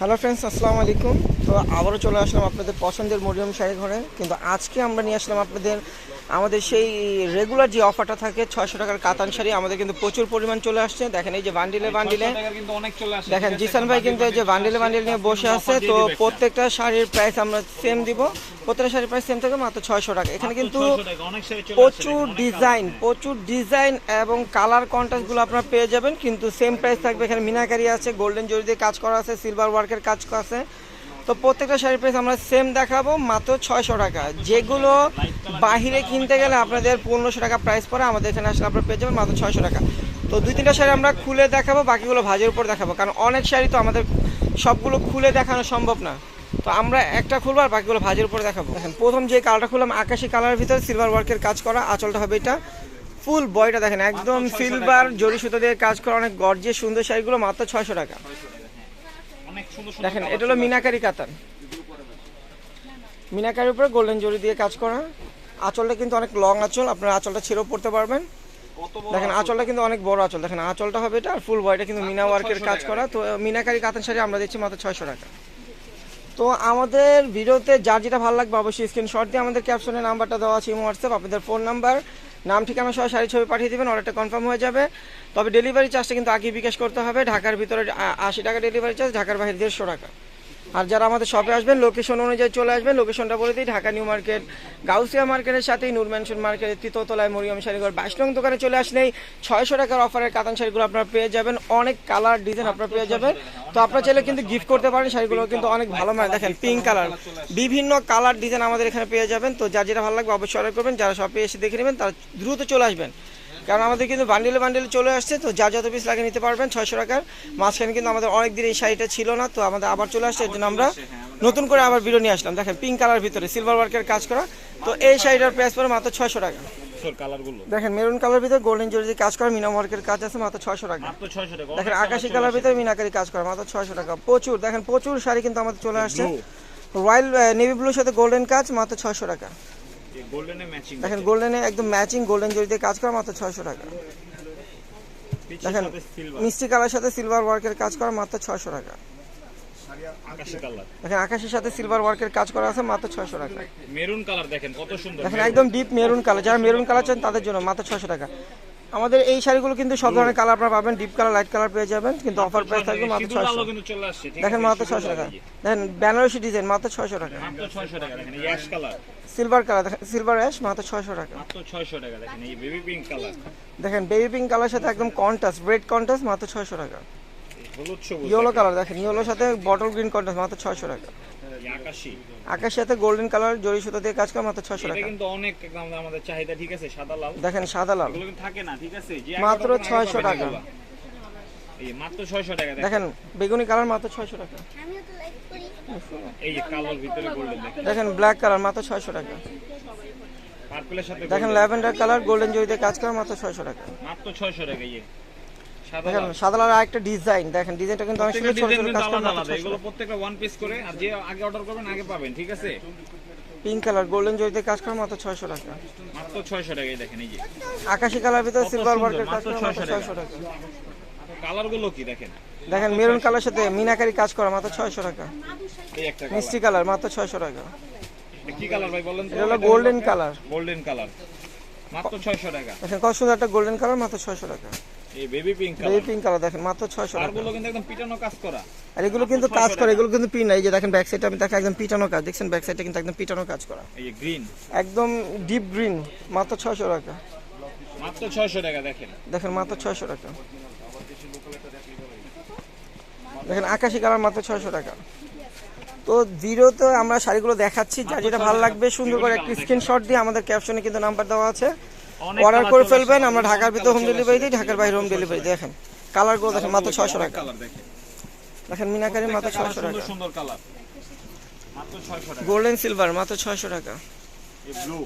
Hello friends আসসালামু আলাইকুম। তো আবারও চলে আসলাম আপনাদের পছন্দের মরিয়ম শাড়ি ঘরে। কিন্তু আজকে আমরা নিয়ে আসলাম আপনাদের আমাদের সেই রেগুলার যে অফারটা থাকে ছয়শো টাকার কাতান শাড়ি আমাদের কিন্তু প্রচুর পরিমাণ চলে আসছে। দেখেন এই যে বান্ডিলে বান্ডিলে দেখেন জিসান ভাই কিন্তু এই যে বান্ডিলে বান্ডিল নিয়ে বসে আছে তো প্রত্যেকটা শাড়ির প্রাইস আমরা সেম দিব। প্রত্যেকটা শাড়ির প্রাইস সেম থাকে মাত্র ছয়শো টাকা। এখানে কিন্তু প্রচুর ডিজাইন প্রচুর ডিজাইন এবং কালার কন্ট্রাস্টগুলো আপনারা পেয়ে যাবেন কিন্তু সেম প্রাইস থাকবে এখানে মিনাকারি আছে গোল্ডেন জরি দিয়ে কাজ করা আছে সিলভার ওয়ার্কের কাজ করা আছে। তো প্রত্যেকটা শাড়ির প্রাইস আমরা সেম দেখাবো মাত্র ছয়শো টাকা। যেগুলো বাহিরে কিনতে গেলে আপনাদের পনেরোশো টাকা প্রাইস পড়ে আমাদের এখানে আসলে আপনারা পেয়ে যাবেন মাত্র ছয়শো টাকা। তো দুই তিনটা শাড়ি আমরা খুলে দেখাবো বাকিগুলো ভাজের উপর দেখাবো। কারণ অনেক শাড়ি তো আমাদের সবগুলো খুলে দেখানো সম্ভব না। তো আমরা একটা খুলবো আর বাকিগুলো ভাজের উপরে দেখাবো। দেখেন প্রথম যে কালারটা খুললাম আকাশি কালারের ভিতরে সিলভার ওয়ার্কের কাজ করা আঁচলটা হবে এটা ফুল বয়টা দেখেন একদম সিলভার জরি সুতো দিয়ে কাজ করা অনেক গর্জে সুন্দর শাড়িগুলো মাত্র ছয়শো টাকা। দেখেন এটা হলো মিনাকারি কাতান। মিনাকারির উপরে গোল্ডেন জরি দিয়ে কাজ করা। আঁচলটা কিন্তু অনেক লং আঁচল আপনার আঁচলটা ছেড়েও পড়তে পারবেন। দেখেন আঁচলটা কিন্তু অনেক বড় আঁচল। দেখেন আঁচলটা হবে এটা আর ফুল বয়টা কিন্তু মিনা ওয়ার্কের কাজ করা। তো মিনাকারি কাতান শাড়ি আমরা দিচ্ছি মাত্র ছয়শো টাকা। তো আমাদের ভিডিওতে যার যেটা ভালো লাগবে অবশ্যই স্ক্রিনশট দিয়ে আমাদের ক্যাপশনে নাম্বারটা দেওয়া আছে হোয়াটসঅ্যাপ আপনাদের ফোন নাম্বার নাম, ঠিকানা সহ শাড়ি ছবি পাঠিয়ে দেবেন অর্ডারটা কনফার্ম হয়ে যাবে। তবে ডেলিভারি চার্জটা কিন্তু আগে বিকাশ করতে হবে, ঢাকার ভিতরে আশি টাকা ডেলিভারি চার্জ ঢাকার বাইরে দেড়শো টাকা। আর যারা আমাদের শপে আসবেন লোকেশন অনুযায়ী চলে আসবেন লোকেশনটা বলে দিই, ঢাকা নিউ মার্কেট, গাউসিয়া মার্কেটের সাথেই নূর ম্যানশন মার্কেটের তৃতীয়তলায় মরিয়ম শাড়িঘর বাইশ নং দোকানে চলে আসলেই ছয়শো টাকার অফারের কাতান শাড়িগুলো আপনারা পেয়ে যাবেন। অনেক কালার ডিজাইন আপনারা পেয়ে যাবেন। তো আপনারা চাইলে কিন্তু গিফট করতে পারেন, শাড়িগুলো কিন্তু অনেক ভালো মানে দেখেন পিঙ্ক কালার বিভিন্ন কালার ডিজাইন আমাদের এখানে পেয়ে যাবেন। তো যার যেটা ভালো লাগবে অবশ্যই অর্ডার করবেন। যারা শপে এসে দেখে নেবেন, তারা দ্রুত চলে আসবেন। কারণ আমাদের কিন্তু বান্ডিলে বান্ডিলে চলে আসছে তো যা যত পিস লাগে নিতে পারবেন ছয়শো টাকার। মাঝখানে কিন্তু আমাদের অনেক দিন এই শাড়িটা ছিল না তো আমাদের আবার চলে আসছে এর জন্য আমরা নতুন করে আবার ভিডিও নিয়ে আসলাম। দেখেন পিঙ্ক কালার ভিতরে সিলভার ওয়ার্কের কাজ করা। তো এই শাড়িটার প্রাইস পড়ে মাত্র ছয়শো টাকা। দেখেন মেরুন কালার ভিতরে গোল্ডেন জরি কাজ করা মিনা ওয়ার্কের কাজ আছে মাত্র ছয়শো টাকা। মাত্র 600 টাকা। দেখেন আকাশি কালার ভিতরে মিনাকারি কাজ করা মাত্র ছয়শো টাকা। প্রচুর দেখেন প্রচুর শাড়ি কিন্তু আমাদের চলে আসছে। রয়্যাল নেভি ব্লুর সাথে গোল্ডেন কাজ মাত্র ছয়শো টাকা। দেখেন গোল্ডেনে একদম ম্যাচিং গোল্ডেন জরি দিয়ে কাজ করা মাত্র ছয়শো টাকা। দেখেন মিষ্টি কালার সাথে সিলভার ওয়ার্কের কাজ করা মাত্র ছয়শো টাকা। দেখেন আকাশের সাথে সিলভার ওয়ার্কের কাজ করা আছে মাত্র ছয়শো টাকা। মেরুন কালার দেখেন কত সুন্দর। দেখেন একদম ডিপ মেরুন কালার যারা মেরুন কালার চান তাদের জন্য মাত্র ছয়শো টাকা। আমাদের এই শাড়িগুলো কিন্তু সব ধরনের কালার আপনারা পাবেন ডিপ কালার লাইট কালার পেয়ে যাবেন কিন্তু অফার প্রাইস থাকবে মাত্র ছয়শো। দেখেন মাত্র ছয়শো টাকা। দেখেন বেনারসি ডিজাইন মাত্র ছয়শো টাকা। মাত্র 600 টাকা দেখেন এই অ্যাশ কালার সিলভার কালার দেখেন সিলভার অ্যাশ মাত্র ছয়শো টাকা। মাত্র 600 টাকা দেখেন এই বেবি পিঙ্ক কালার দেখেন বেবি পিঙ্ক কালার সাথে একদম কন্টাস্ট রেড কন্টাস্ট মাত্র ছয়শো টাকা। ইয়েলো কালার দেখেন। ইয়েলোর সাথে বটল গ্রিন কন্টাস্ট মাত্র ছয়শো টাকা। আকাশি। সাথে গোল্ডেন কালার জরি সুতো দিয়ে কাজ করা মাত্র এটা টাকা। কিন্তু অনেক একদম আমাদের চাহিদা ঠিক আছে? সাদা লাল। দেখেন সাদা লাল। এগুলো থাকে না ঠিক আছে? মাত্র আগে 600 টাকা। এই মাত্র 600 টাকা দেখেন বেগুনি কালার মাত্র ছয়শো টাকা। আমিও তো লাইক করি। এই যে কালোর ভিতরে গোল্ডেন দেখেন দেখেন ব্ল্যাক কালার মাত্র ছয়শো টাকা। পার্পলের সাথে দেখেন ল্যাভেন্ডার কালার গোল্ডেন জরিতে কাজ করা মাত্র ছয়শো টাকা। মাত্র 600 টাকা ইয়ে সাদা দেখেন লাল। আরেকটা ডিজাইন দেখেন ডিজাইনটা কিন্তু অনেক সুন্দর ছোট ছোট কাজ করা মাত্র এগুলো প্রত্যেকটা ওয়ান পিস করে আর যে আগে অর্ডার করবেন আগে পাবেন ঠিক আছে? পিঙ্ক কালার গোল্ডেন জরিতে কাজ করা মাত্র ছয়শো টাকা। মাত্র 600 টাকা এই দেখেন এই যে। আকাশি কালার ভিতরে সিলভার ওয়ার্কের কাজ করা মাত্র 600 টাকা। কালারগুলো কি দেখেন? দেখেন মেরুন কালার সাথে মিনাকারি কাজ করা মাত্র ছয়শো টাকা। এই একটা মিষ্টি কালার মাত্র ছয়শো টাকা। কি কালার ভাই বলেন এটা হলো গোল্ডেন কালার গোল্ডেন কালার মাত্র 600 টাকা। দেখেন কত সুন্দর একটা গোল্ডেন কালার মাত্র ছয়শো টাকা। এই baby pink baby colour pink colour দেখেন মাত্র ছয়শো টাকা। কালারগুলো কিন্তু একদম পিটানো কাজ করা। আর এগুলো কিন্তু কাজ করে এগুলো কিন্তু পিন এই যে দেখেন ব্যাক সাইডটা আমি দেখেন একদম পিটানো কাজ দেখছেন ব্যাক সাইডটা কিন্তু একদম পিটানো কাজ করা। এই গ্রিন একদম ডিপ গ্রিন মাত্র ছয়শো টাকা। মাত্র 600 টাকা দেখেন। দেখেন মাত্র ছয়শো টাকা। দেখেন আকাশি কালার মাত্র ছয়শো টাকা। তো ভিডিওতে আমরা শাড়িগুলো দেখাচ্ছি যা যেটা ভালো লাগবে সুন্দর করে একটা স্ক্রিনশট দিয়ে আমাদের ক্যাপশনে কিন্তু নাম্বার দেওয়া আছে। অর্ডার করে ফেলবেন আমরা ঢাকার ভিতরে হোম ডেলিভারি দিই ঢাকার বাইরে হোম ডেলিভারি দেখেন। কালারগুলো দেখেন মাত্র ছয়শো টাকা। কালার দেখেন দেখেন মিনাকারি মাত্র ছয়শো টাকা। সুন্দর সুন্দর কালার মাত্র 600 টাকা। গোল্ডেন সিলভার মাত্র ছয়শো টাকা। এই ব্লু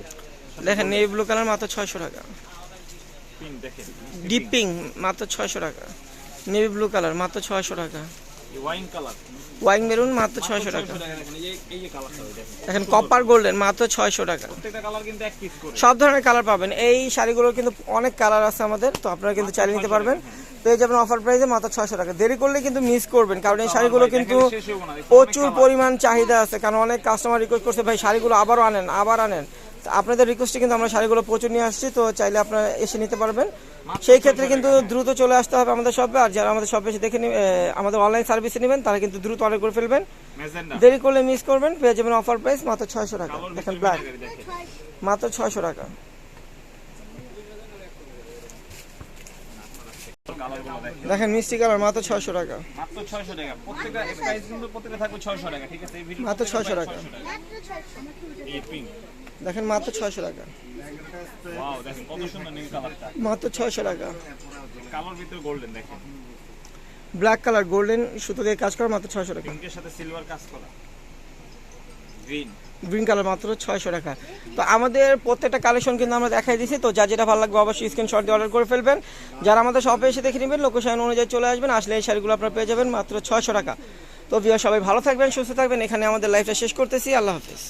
দেখেন নেভি ব্লু কালার মাত্র ছয়শো টাকা। ডিপ পিঙ্ক মাত্র ছয়শো টাকা। নেভি ব্লু কালার মাত্র ছয়শো টাকা। এই ওয়াইন কালার ওয়াইন মেরুন মাত্র ছয়শো টাকা। দেখেন দেখেন কপার গোল্ডেন মাত্র ছয়শো টাকা। প্রত্যেকটা কালার কিন্তু এক পিস করে। সব ধরনের কালার পাবেন। এই শাড়িগুলোর কিন্তু অনেক কালার আছে আমাদের তো আপনারা কিন্তু চালিয়ে নিতে পারবেন। পেয়ে যাবেন অফার প্রাইসে মাত্র ছয়শো টাকা। দেরি করলে কিন্তু মিস করবেন কারণ এই শাড়িগুলো কিন্তু প্রচুর পরিমাণ চাহিদা আছে কারণ অনেক কাস্টমার রিকোয়েস্ট করছে ভাই শাড়িগুলো আবারও আনেন আবার আনেন। আপনাদের রিকোয়েস্টে কিন্তু আমরা শাড়িগুলো প্রচুর নিয়ে আসছি তো চাইলে আপনারা এসে নিতে পারবেন। সেই ক্ষেত্রে কিন্তু দ্রুত চলে আসতে হবে আমাদের শপে আর যারা আমাদের শপে এসে দেখে আমাদের অনলাইন সার্ভিসে নেবেন তারা কিন্তু দ্রুত অর্ডার করে ফেলবেন। দেরি করলে মিস করবেন পেয়ে যাবেন অফার প্রাইস মাত্র ছয়শো টাকা। দেখেন ব্ল্যাক মাত্র ছয়শো টাকা। দেখেন। মিষ্টি কালার মাত্র ছয়শো টাকা মাত্র 600 টাকা। প্রত্যেকটা price কিন্তু প্রত্যেকটা থাকবে 600 টাকা, ঠিক আছে? মাত্র 600 টাকা। দেখেন মাত্র ছয়শো টাকা Wow, দেখেন কত সুন্দর নীল কালারটা। মাত্র ছয়শো টাকা কালোর ভিতরে golden দেখেন। ব্ল্যাক কালার গোল্ডেন সুতো দিয়ে কাজ করা মাত্র ছয়শো টাকা পিঙ্কের সাথে সিলভার কাজ করা। গ্রিন। গ্রিন কালার মাত্র ছয়শো টাকা। তো আমাদের প্রত্যেকটা কালেকশন কিন্তু আমরা দেখাই দিছি, তো যা যেটা ভালো লাগবে অবশ্যই স্ক্রিনশট দিয়ে অর্ডার করে ফেলবেন। যারা আমাদের শপে এসে দেখে নেবেন লোকেশন অনুযায়ী চলে আসবেন, আসলে এই শাড়িগুলো আপনারা পেয়ে যাবেন মাত্র ছয়শো টাকা। তো বিয়ে সবাই ভালো থাকবেন, সুস্থ থাকবেন, এখানে আমাদের লাইফটা শেষ করতেছি, আল্লাহ হাফিজ।